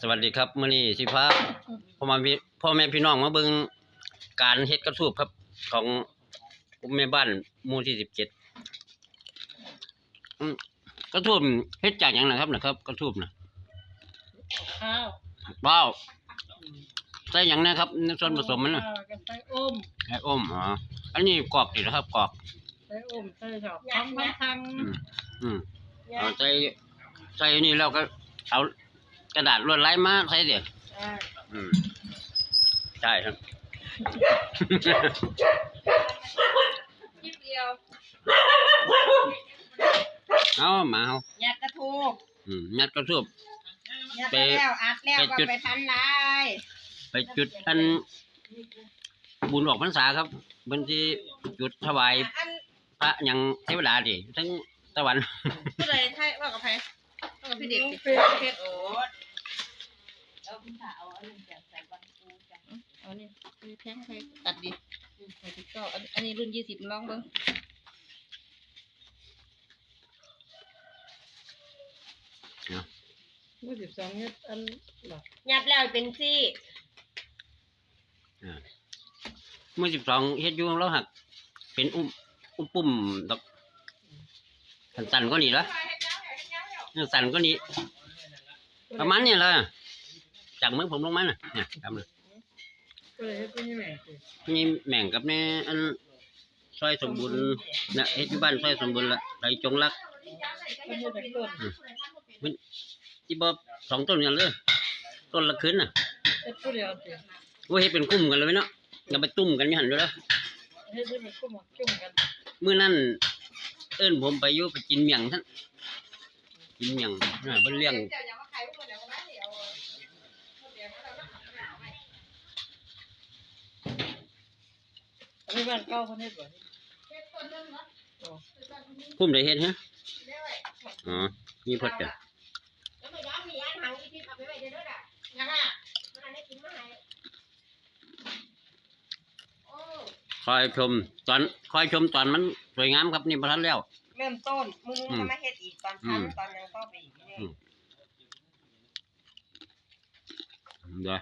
สวัสดีครับมื้อนี้สิพาพ่อมาพี่พ่อแม่พี่น้องมาเบิ่งการเฮ็ดกระสูบครับ ของกลุ่มแม่บ้านหมู่ที่สิบเจ็ดกระสูบเฮ็ดจากหยังนะครับนะครับ กระสูบน่ะข้าวว้าวใส่หยังนะครับในส่วนผสมมันน่ะข้าวกับไส้อ้มไอ้อมอ๋ออันนี้กรอกนี่นะครับกรอกไส้อ้มไส้ดอกทั้งทั้งทั้งอืมอืมเอาใส่ใส่นี่แล้วก็เอา กระดาษลวดลายมาใส่เดี๋ยวอ่าอืมใช่ครับนิดเดียวเอามาเอายัดกระทูอืมยัดกระสูบยัดไปแล้วอัดแล้วไปก็จุดไปทันลายไปจุดอันบุญออกพรรษาครับบันที่จุดถวายอันพระยังเทวดาดิทั้งตะวันเมื่อไรใช่ว่ากับใครว่ากับพี่เด็กสิเพชรโอ๊ตเอา คุณสาวเอาเรื่องจากใส่บันกูจากเอานี่คือแท่งใครตัดดิใส่ติ๊กก็อันอันนี้รุ่นยี่สิบลองเบิ้งเมื่อสิบสองเนี่ยอันหลักยัดแล้วเป็นซี่เมื่อสิบสองเฮ็ดอยู่แล้วหักเป็นอุ้มอุ้มปุ่มดอกสันๆก็นี่ละสันก็นี่ประมาณนี้ละ จากมือผมลงมาน่ะเนี่ยครับน่ะก็เลยให้พี่แม่สินี่แม่งกับแม่อันซอยสมบูรณ์นะเฮ็ดอยู่บ้านซอยสมบูรณ์ละไรจงรักก็มือแต่ต้นที่บ่สองต้นกันเลยต้นละคืนน่ะเฮ็ดผู้เดียวสิว่าเฮ็ดเป็นกลุ่มกันเลยเนาะอย่าไปตุ่มกันอยู่หั่นเด้อเฮ็ดให้มันคุ้มจุ่มกันมื้อนั้นเอิ้นผมไปอยู่ไปกินเมียงท่านกินเมียงน่ะเพิ่นเลี้ยง เดี๋ยวอย่ามาขายพวกมันเดี๋ยวก็ได้เดี๋ยวเดี๋ยวเราต้องหาไว้ อั นนี้บ้านเก่าคนเฮ็ดบ่เฮ็ดต้นนึงเนาะพุ่มได้เฮ็ดฮะเดี๋ยวไว้อ๋อมีพดกันแล้วไม่ยอมมีอันหังอีกทีเอาไปไว้เดี๋ยวด้วยอะยังอะมันได้กินเมื่อไหร่โอ้คอยชมตอนคอยชมตอนมันสวยงามครับนี่บ่ทันแล้ว เริ่มต้นมึงอืมจะมาเฮ็ดอีกตอนอืชั้นมตอนยังเข้าไปอีกเนี่ยอืมเดี๋ยว